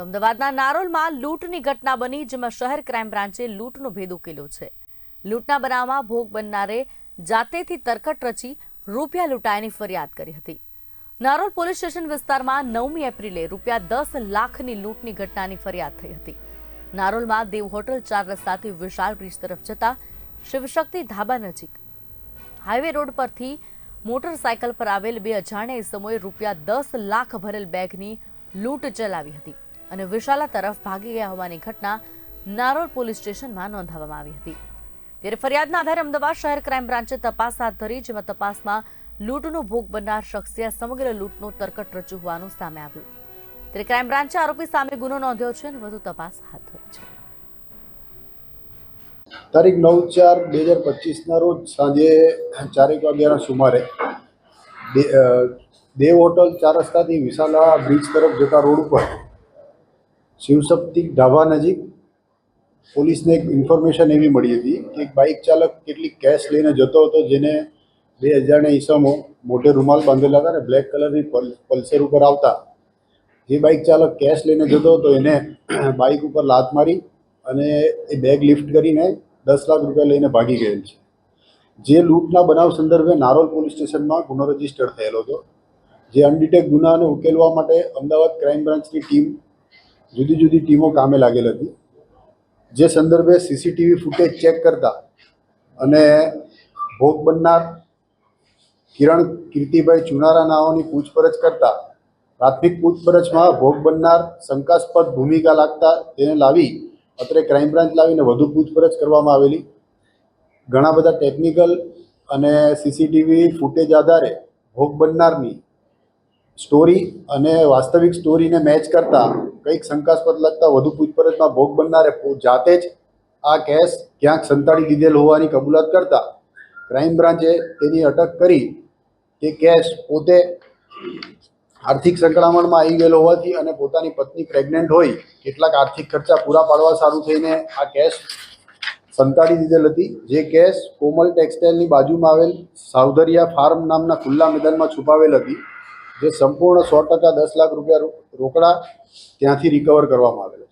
તો અમદાવાદના નારોલમાં લૂંટની ઘટના બની, જેમાં શહેર ક્રાઇમ બ્રાન્ચે લૂંટનો ભેદ ઉકેલ્યો છે. લૂંટના બનાવમાં ભોગ બનનારે જાતેથી તરકટ રચી રૂપિયા લૂંટાયાની ફરિયાદ કરી હતી. નારોલ પોલીસ સ્ટેશન વિસ્તારમાં નવમી એપ્રિલે રૂપિયા દસ લાખની લૂંટની ઘટનાની ફરિયાદ થઈ હતી. નારોલમાં દેવ હોટલ ચાર રસ્તાથી વિશાળ બ્રિજ તરફ જતા શિવશક્તિ ધાબા નજીક. હાઈવે રોડ પરથી મોટરસાયકલ પર આવેલ બે અજાણ્યા સમયે રૂપિયા દસ લાખ ભરેલ બેગની લૂંટ ચલાવી હતી. અને વિશાલા તરફ ભાગી ગયા હોવાની ઘટના નારોલ પોલીસ સ્ટેશનમાં નોંધાવવામાં આવી હતી. ત્યારે ફરિયાદના આધારે અમદાવાદ શહેર ક્રાઇમ બ્રાન્ચે તપાસ હાથ ધરી, જેમાં તપાસમાં લૂંટનો ભોગ બનનાર શખ્સે સમગ્ર લૂંટનો તરકટ રજૂ હોવાનું સામે આવ્યું. ત્યારે ક્રાઇમ બ્રાન્ચે આરોપી સામે ગુનો નોંધ્યો છે અને વધુ તપાસ હાથ ધરી છે. તારીખ નવ ચાર બે હજાર પચીસના રોજ સાંજે ચારેક વાગ્યાના સુમારે દેવ હોટલ ચાર રસ્તાથી વિશાલા બ્રિજ તરફ જતા રોડ ઉપર શિવશક્તિ ઢાબા નજીક પોલીસને એક ઇન્ફોર્મેશન એવી મળી હતી કે એક બાઇક ચાલક કેટલીક કેશ લઈને જતો હતો, જેને બે હજારના ઈસમો મોઢે રૂમાલ બાંધેલા હતા ને બ્લેક કલરની પલ, પલ્સર ઉપર આવતા. જે બાઇક ચાલક કેશ લઈને જતો હતો, એને બાઇક ઉપર લાત મારી અને એ બેગ લિફ્ટ કરીને દસ લાખ રૂપિયા લઈને ભાગી ગયેલ છે. જે લૂંટના બનાવ સંદર્ભે નારોલ પોલીસ સ્ટેશનમાં ગુનો રજિસ્ટર થયેલો હતો. જે અનડિટેક ગુનાને ઉકેલવા માટે અમદાવાદ ક્રાઇમ બ્રાન્ચની ટીમ જુદી જુદી ટીમો કામે લાગેલ હતી. જે સંદર્ભે સીસીટીવી ફૂટેજ ચેક કરતા અને ભોગ બનનાર કિરણ કીર્તિભાઈ ચુનારા નાઓની પૂછપરછ કરતા પ્રાથમિક પૂછપરછમાં ભોગ બનનાર શંકાસ્પદ ભૂમિકા લાગતા તેને લાવી અત્રે ક્રાઇમ બ્રાન્ચ લાવીને વધુ પૂછપરછ કરવામાં આવેલી. ઘણા બધા ટેકનિકલ અને સીસીટીવી ફૂટેજ આધારે ભોગ બનનારની સ્ટોરી અને વાસ્તવિક સ્ટોરીને મેચ કરતા કંઈક શંકાસ્પદ લગતા વધુ પૂછપરછમાં ભોગ બનનારે જાતે જ આ કેસ ક્યાંક સંતાડી દીધેલ હોવાની કબૂલાત કરતા ક્રાઇમ બ્રાન્ચે તેની અટક કરી તે કેસ પોતે આર્થિક સંકળામણમાં આવી ગયેલો હોવાથી અને પોતાની પત્ની પ્રેગ્નન્ટ હોય કેટલાક આર્થિક ખર્ચા પૂરા પાડવા સારું થઈને આ કેસ સંતાડી દીધેલ હતી. જે કેસ કોમલ ટેક્સટાઇલની બાજુમાં આવેલ સાવધરિયા ફાર્મ નામના ખુલ્લા મેદાનમાં છુપાવેલ હતી. જે સંપૂર્ણ સો ટકા દસ લાખ રૂપિયા રોકડા ત્યાંથી રિકવર કરવામાં આવેલા